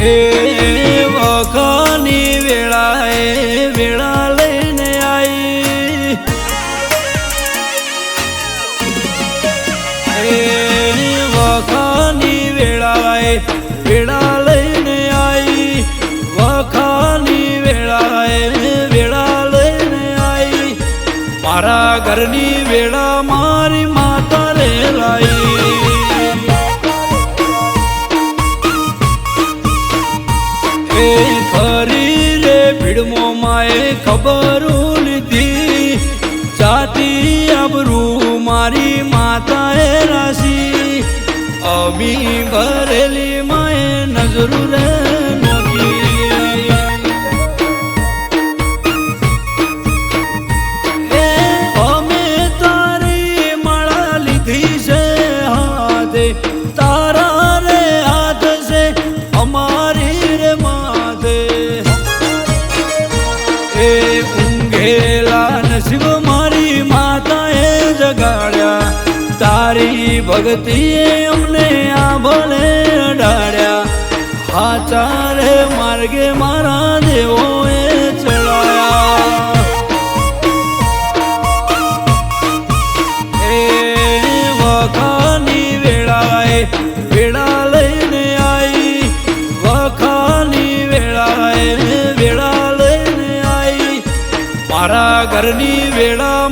એ વખાની વેળાએ વેળા લઈને આવી એ વખાની વેળાએ વેળા લઈને આવી વખાની વેળાએ વેળા લઈને આવી મારા ઘરની વેળા ખબરું લીધી જાતી આબરૂ મારી માતાએ રાશી. અમી ભરેલી માએ નજરું રે ઊંઘેલા નસીબ મારી માતાએ જગાડ્યા. તારી ભક્તિએ અમને આ ભલે અડાડ્યા. આચારે માર્ગે મારા દેવોએ ઘરની વેળા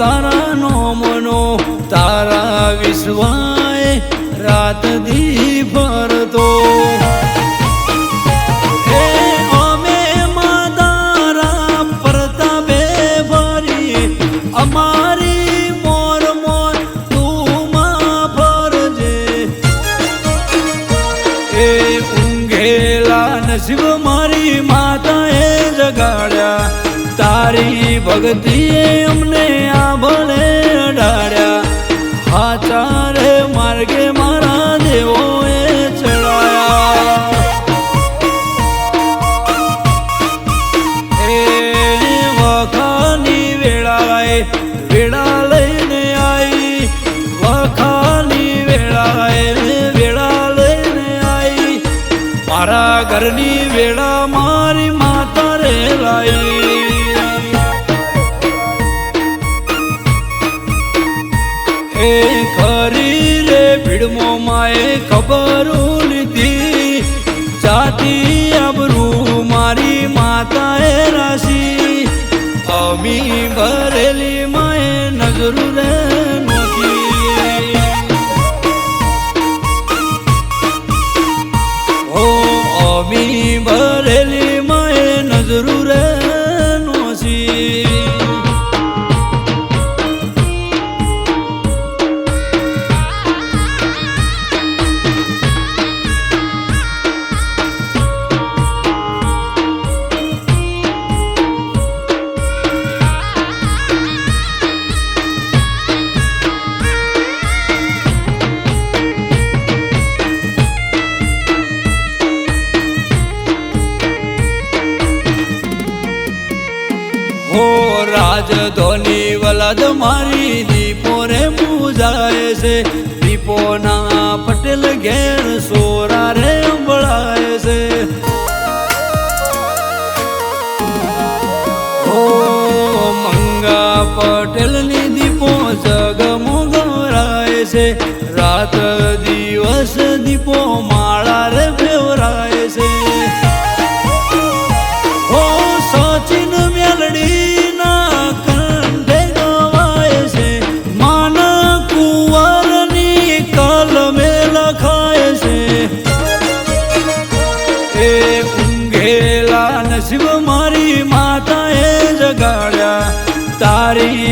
તારા નો મનો તારા વિશ્વાય રાત દી ભરતો. શિવ મારી માતાએ જગાડ્યા. તારી ભક્તિએ અમને આ ભલે અડાડ્યા. હાચા રે માર્ગે મારા દેવોએ ચડાયા. એ વખાની વેળાએ વેળા લઈને આવી વખાની વેળાએ વેળા લઈને આવી મારા ઘરની વેળા મારી રે ભીડમો માએ ખબરું લીધી. જાતી અબરૂ મારી માતાએ રાશી. અમી ભરેલી માએ નજરું રે રાજધોની વલદ મારી દીપો પૂજાય છે. દીપોના પટેલ ઘેર સોરા રે અંબળાય છે. ઓ મંગા પટેલની દીપો જગમગરાય છે. રાત દિવસ દીપો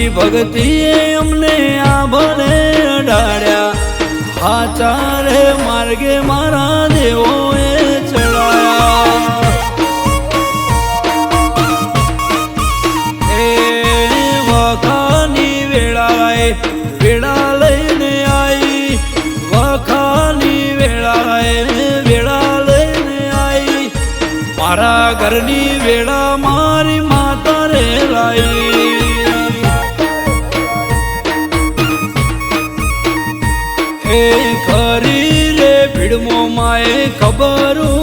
તારી ભક્તિએ અમને આ ભલે અડાડ્યા. આચારે માર્ગે મારા દેવોએ ચડાયા. એ વખાની વેળાએ વેળા લઈને આવી વખાની વેળાએ વેળા લઈને આવી મારા ઘરની વેળા મારી માતા રે લાઈ. કરી રે ભીડમો માએ ખબરું